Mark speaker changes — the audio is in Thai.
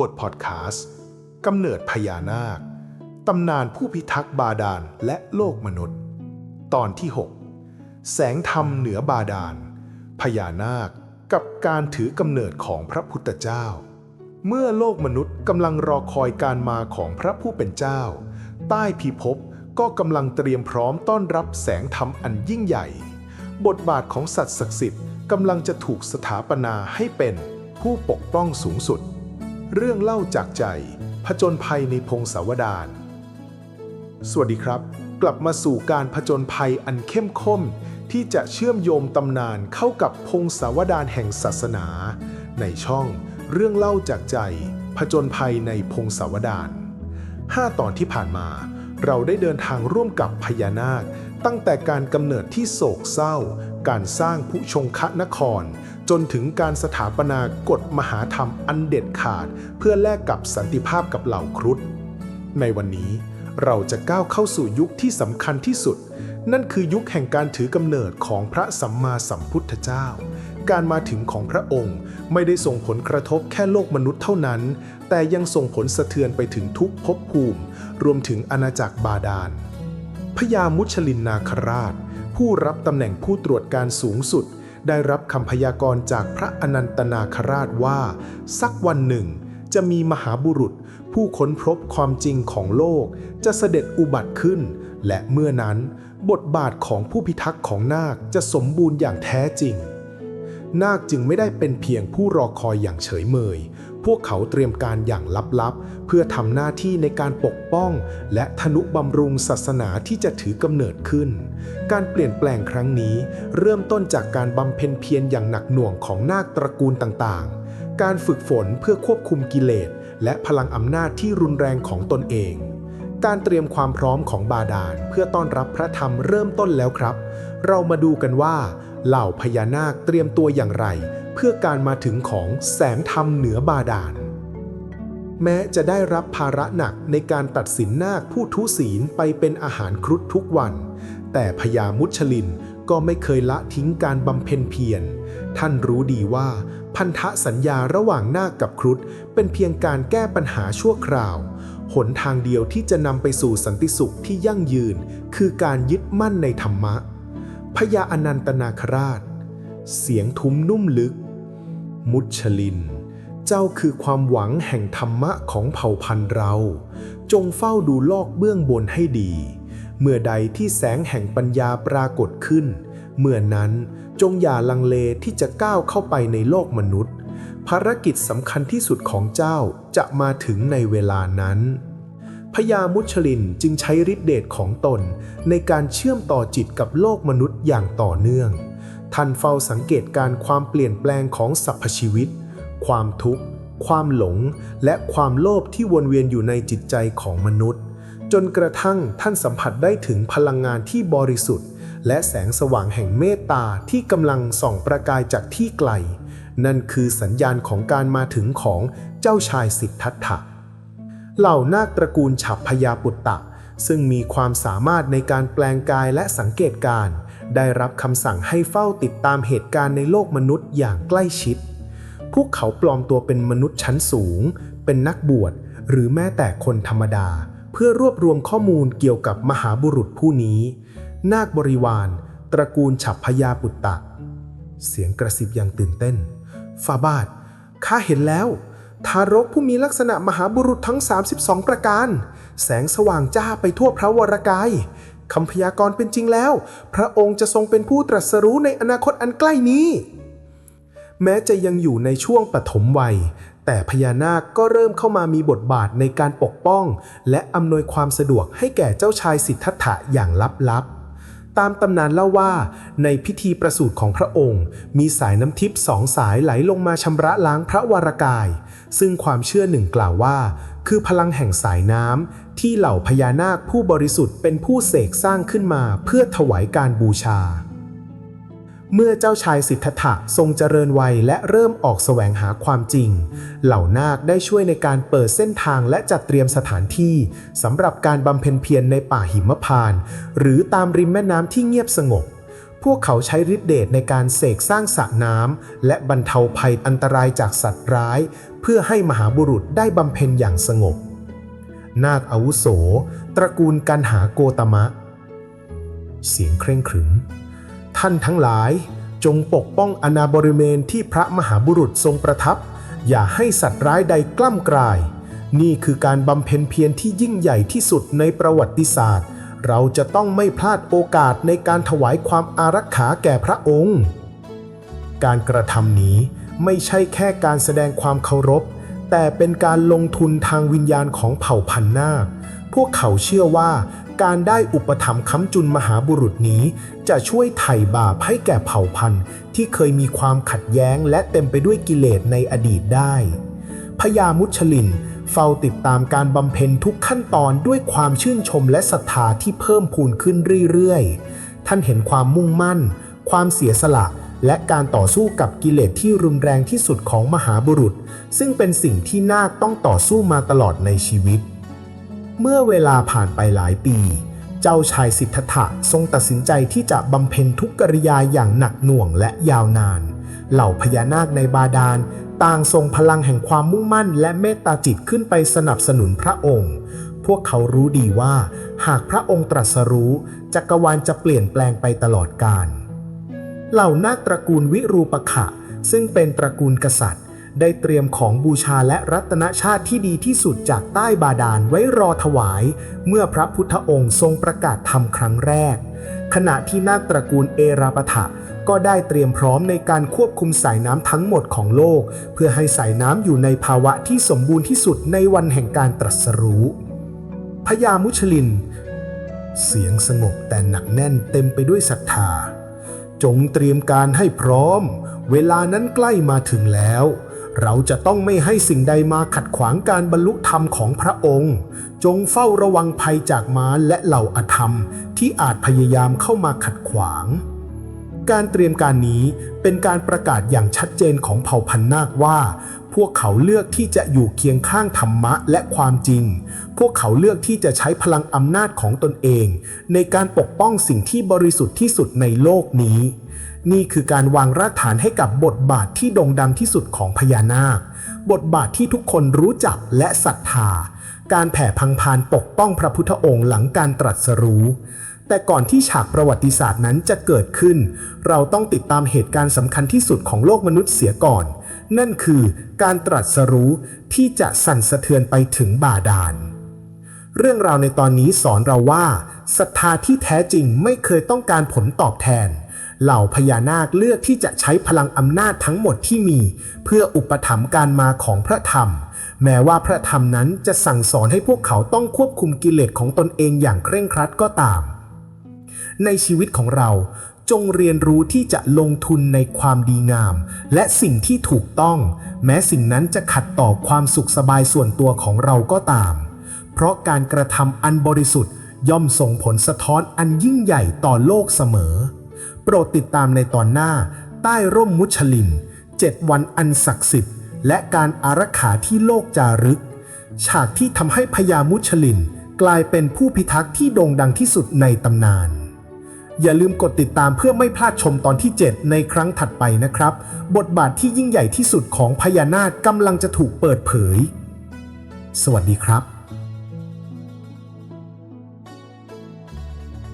Speaker 1: บทพอดแคสต์กำเนิดพญานาค ตำนานผู้พิทักษ์บาดาลและโลกมนุษย์ ตอนที่ 6 แสงธรรมเหนือบาดาล พญานาคกับการถือกำเนิดของพระพุทธเจ้า เมื่อโลกมนุษย์กำลังรอคอยการมาของพระผู้เป็นเจ้า ใต้พิภพก็กำลังเตรียมพร้อมต้อนรับแสงธรรมอันยิ่งใหญ่ บทบาทของสัตว์ศักดิ์สิทธิ์กำลังจะถูกสถาปนาให้เป็นผู้ปกป้องสูงสุด เรื่องเล่าจากใจ ผจญภัยในพงศาวดาร สวัสดีครับ กลับมาสู่การผจญภัยอันเข้มข้นที่จะเชื่อมโยงตำนานเข้ากับพงศาวดารแห่งศาสนา ในช่องเรื่องเล่าจากใจ ผจญภัยในพงศาวดารห้าตอนที่ผ่านมา เราได้เดินทางร่วมกับพญานาค ตั้งแต่การกำเนิดที่โศกเศร้า การสร้างผู้ชงคะนคร จนถึงการสถาปนากฎมหาธรรมอันเด็ดขาด เพื่อแลกกับสันติภาพกับเหล่าครุฑในวันนี้เราจะก้าวเข้าสู่ยุคที่สำคัญที่สุด นั่นคือยุคแห่งการถือกำเนิดของพระสัมมาสัมพุทธเจ้า การมาถึงของพระองค์ไม่ได้ส่งผลกระทบแค่โลกมนุษย์เท่านั้น แต่ยังส่งผลสะเทือนไปถึงทุกภพภูมิ รวมถึงอาณาจักรบาดาลพญามุชลินนาคราช ผู้รับตำแหน่งผู้ตรวจการสูงสุด ได้รับคำพยากรณ์จากพระอนันตนาคราชว่า สักวันหนึ่ง จะมีมหาบุรุษ ผู้ค้นพบความจริงของโลก จะเสด็จอุบัติขึ้น และเมื่อนั้น บทบาทของผู้พิทักษ์ของนาคจะสมบูรณ์อย่างแท้จริง นาคจึงไม่ได้เป็นเพียงผู้รอคอยอย่างเฉยเมย พวกเขาเตรียมการอย่างลับๆ เพื่อทำหน้าที่ในการปกป้อง และทนุบำรุงศาสนาที่จะถือกำเนิดขึ้น การเปลี่ยนแปลงครั้งนี้ เริ่มต้นจากการบำเพ็ญเพียรอย่างหนักหน่วงของนาคตระกูลต่างๆ การฝึกฝนเพื่อควบคุมกิเลส และพลังอำนาจที่รุนแรงของตนเองการเตรียมความพร้อมของบาดาลเพื่อต้อนรับพระธรรมเริ่มต้นแล้วครับ เรามาดูกันว่า เหล่าพญานาคเตรียมตัวอย่างไร พื่อการมาถึงของแสงธรรมเหนือบาดาล แม้จะได้รับภาระหนักในการตัดสินนาคผู้ทุศีลไปเป็นอาหารครุฑทุกวัน แต่พญามุชลินก็ไม่เคยละทิ้งการบำเพ็ญเพียร ท่านรู้ดีว่า พันธสัญญาระหว่างนาคกับครุฑเป็นเพียงการแก้ปัญหาชั่วคราว หนทางเดียวที่จะนำไปสู่สันติสุขที่ยั่งยืน คือการยึดมั่นในธรรมะ พญาอนันตนาคราช เสียงทุ้มนุ่มลึก มุชลิน เจ้าคือความหวังแห่งธรรมะของเผ่าพันธุ์เรา จงเฝ้าดูโลกเบื้องบนให้ดี เมื่อใดที่แสงแห่งปัญญาปรากฏขึ้น เมื่อนั้นจงอย่าลังเลที่จะก้าวเข้าไปในโลกมนุษย์ ภารกิจสำคัญที่สุดของเจ้าจะมาถึงในเวลานั้นพญามุชลินจึงใช้ฤทธิเดชของตนในการเชื่อมต่อจิตกับโลกมนุษย์อย่างต่อเนื่อง ท่านเฝ้าสังเกตการความเปลี่ยนแปลงของสรรพชีวิต ความทุกข์ ความหลง และความโลภที่วนเวียนอยู่ในจิตใจของมนุษย์ จนกระทั่งท่านสัมผัสได้ถึงพลังงานที่บริสุทธิ์ และแสงสว่างแห่งเมตตาที่กำลังส่องประกายจากที่ไกล นั่นคือสัญญาณของการมาถึงของเจ้าชายสิทธัตถะ เหล่านาคตระกูลฉับพยาปุตตะซึ่งมีความสามารถในการแปลงกายและสังเกตการ ได้รับคำสั่งให้เฝ้าติดตามเหตุการณ์ในโลกมนุษย์อย่างใกล้ชิด พวกเขาปลอมตัวเป็นมนุษย์ชั้นสูง เป็นนักบวช หรือแม้แต่คนธรรมดา เพื่อรวบรวมข้อมูลเกี่ยวกับมหาบุรุษผู้นี้ นาคบริวาร ตระกูลฉับพยาปุตตะ เสียงกระซิบอย่างตื่นเต้นฟาบาทข้าเห็นแล้ว ทารกผู้มีลักษณะมหาบุรุษทั้ง 32 ประการ แสงสว่างจ้าไปทั่วพระวรกาย คำพยากรณ์เป็นจริงแล้ว พระองค์จะทรงเป็นผู้ตรัสรู้ในอนาคตอันใกล้นี้ แม้จะยังอยู่ในช่วงปฐมวัย แต่พญานาคก็เริ่มเข้ามามีบทบาทในการปกป้อง และอำนวยความสะดวกให้แก่เจ้าชายสิทธัตถะอย่างลับๆตามตำนานเล่าว่า ในพิธีประสูติของพระองค์ มีสายน้ำทิพย์สองสายไหลลงมาชำระล้างพระวรากาย ซึ่งความเชื่อหนึ่งกล่าวว่า คือพลังแห่งสายน้ำที่เหล่าพญานาคผู้บริสุทธิ์เป็นผู้เสกสร้างขึ้นมาเพื่อถวายการบูชา เมื่อเจ้าชายสิทธัตถะทรงเจริญวัยและเริ่มออกแสวงหาความจริง เหล่านาคได้ช่วยในการเปิดเส้นทางและจัดเตรียมสถานที่สำหรับการบำเพ็ญเพียรในป่าหิมพานต์หรือตามริมแม่น้ำที่เงียบสงบ พวกเขาใช้ฤทธิเดชในการเสกสร้างสระน้ำและบรรเทาภัยอันตรายจากสัตว์ร้าย เพื่อให้มหาบุรุษได้บำเพ็ญอย่างสงบ นาคอาวุโส ตระกูลกันหาโกตมะ เสียงเคร่งขรึม ท่านทั้งหลาย จงปกป้องอนาบริเวณที่พระมหาบุรุษทรงประทับ อย่าให้สัตว์ร้ายใดกล้ำกลาย นี่คือการบำเพ็ญเพียรที่ยิ่งใหญ่ที่สุดในประวัติศาสตร์ เราจะต้องไม่พลาดโอกาสในการถวายความอารักขาแก่พระองค์ การกระทำนี้ไม่ใช่แค่การแสดงความเคารพ แต่เป็นการลงทุนทางวิญญาณของเผ่าพันธุ์นาค พวกเขาเชื่อว่าการได้อุปถัมภ์ค้ำจุนมหาบุรุษนี้ จะช่วยไถ่บาปให้แก่เผ่าพันธุ์ที่เคยมีความขัดแย้งและเต็มไปด้วยกิเลสในอดีตได้ พญามุชลิน เฝ้าติดตามการบำเพ็ญทุกขั้นตอนด้วยความชื่นชมและศรัทธาที่เพิ่มพูนขึ้นเรื่อยๆ ท่านเห็นความมุ่งมั่น ความเสียสละ และการต่อสู้กับกิเลสที่รุนแรงที่สุดของมหาบุรุษ ซึ่งเป็นสิ่งที่นาคต้องต่อสู้มาตลอดในชีวิต เมื่อเวลาผ่านไปหลายปีเจ้าชายสิทธัตถะทรงตัดสินใจที่จะบำเพ็ญทุกกริยาอย่างหนักหน่วงและยาวนาน เหล่าพญานาคในบาดาล ต่างทรงพลังแห่งความมุ่งมั่น และเมตตาจิตขึ้นไปสนับสนุนพระองค์ พวกเขารู้ดีว่า หากพระองค์ตรัสรู้จักรวาลจะเปลี่ยนแปลงไปตลอดกาลเหล่านาคตระกูลวิรูปขะ ซึ่งเป็นตระกูลกษัตริย์ ได้เตรียมของบูชาและรัตนชาติที่ดีที่สุดจากใต้บาดาลไว้รอถวาย เมื่อพระพุทธองค์ทรงประกาศธรรมครั้งแรก ขณะที่นาคตระกูลเอราปถะก็ได้เตรียมพร้อมในการควบคุมสายน้ำทั้งหมดของโลก เพื่อให้สายน้ำอยู่ในภาวะที่สมบูรณ์ที่สุดในวันแห่งการตรัสรู้พญามุชลิน เสียงสงบแต่หนักแน่นเต็มไปด้วยศรัทธา จงเตรียมการให้พร้อม เวลานั้นใกล้มาถึงแล้ว เราจะต้องไม่ให้สิ่งใดมาขัดขวางการบรรลุธรรมของพระองค์ จงเฝ้าระวังภัยจากมารและเหล่าอธรรมที่อาจพยายามเข้ามาขัดขวาง การเตรียมการนี้เป็นการประกาศอย่างชัดเจนของเผ่าพันธุ์นาคว่า พวกเขาเลือกที่จะอยู่เคียงข้างธรรมะและความจริง พวกเขาเลือกที่จะใช้พลังอำนาจของตนเอง ในการปกป้องสิ่งที่บริสุทธิ์ที่สุดในโลกนี้ นี่คือการวางรากฐานให้กับบทบาทที่โด่งดังที่สุดของพญานาค บทบาทที่ทุกคนรู้จักและศรัทธา การแผ่พังพานปกป้องพระพุทธองค์หลังการตรัสรู้ แต่ก่อนที่ฉากประวัติศาสตร์นั้นจะเกิดขึ้น เราต้องติดตามเหตุการณ์สำคัญที่สุดของโลกมนุษย์เสียก่อน นั่นคือการตรัสรู้ที่จะสั่นสะเทือนไปถึงบาดาลเรื่องราวในตอนนี้สอนเราว่าศรัทธาที่แท้จริงไม่เคยต้องการผลตอบแทน เหล่าพญานาคเลือกที่จะใช้พลังอำนาจทั้งหมดที่มี เพื่ออุปถัมภ์การมาของพระธรรม แม้ว่าพระธรรมนั้นจะสั่งสอนให้พวกเขาต้องควบคุมกิเลสของตนเองอย่างเคร่งครัดก็ตาม ในชีวิตของเราจงเรียนรู้ที่จะลงทุนในความดีงาม และสิ่งที่ถูกต้อง แม้สิ่งนั้นจะขัดต่อความสุขสบายส่วนตัวของเราก็ตาม เพราะการกระทำอันบริสุทธิ์ย่อมส่งผลสะท้อนอันยิ่งใหญ่ต่อโลกเสมอ โปรดติดตามในตอนหน้า ใต้ร่มมุชลิน7วันอันศักดิ์สิทธิ์ และการอารักขาที่โลกจารึก ฉากที่ทำให้พญามุชลินกลายเป็นผู้พิทักษ์ที่โด่งดังที่สุดในตำนาน อย่าลืมกดติดตามเพื่อไม่พลาดชมตอนที่ 7 ในครั้งถัดไปนะครับ บทบาทที่ยิ่งใหญ่ที่สุดของพญานาคกำลังจะถูกเปิดเผย สวัสดีครับ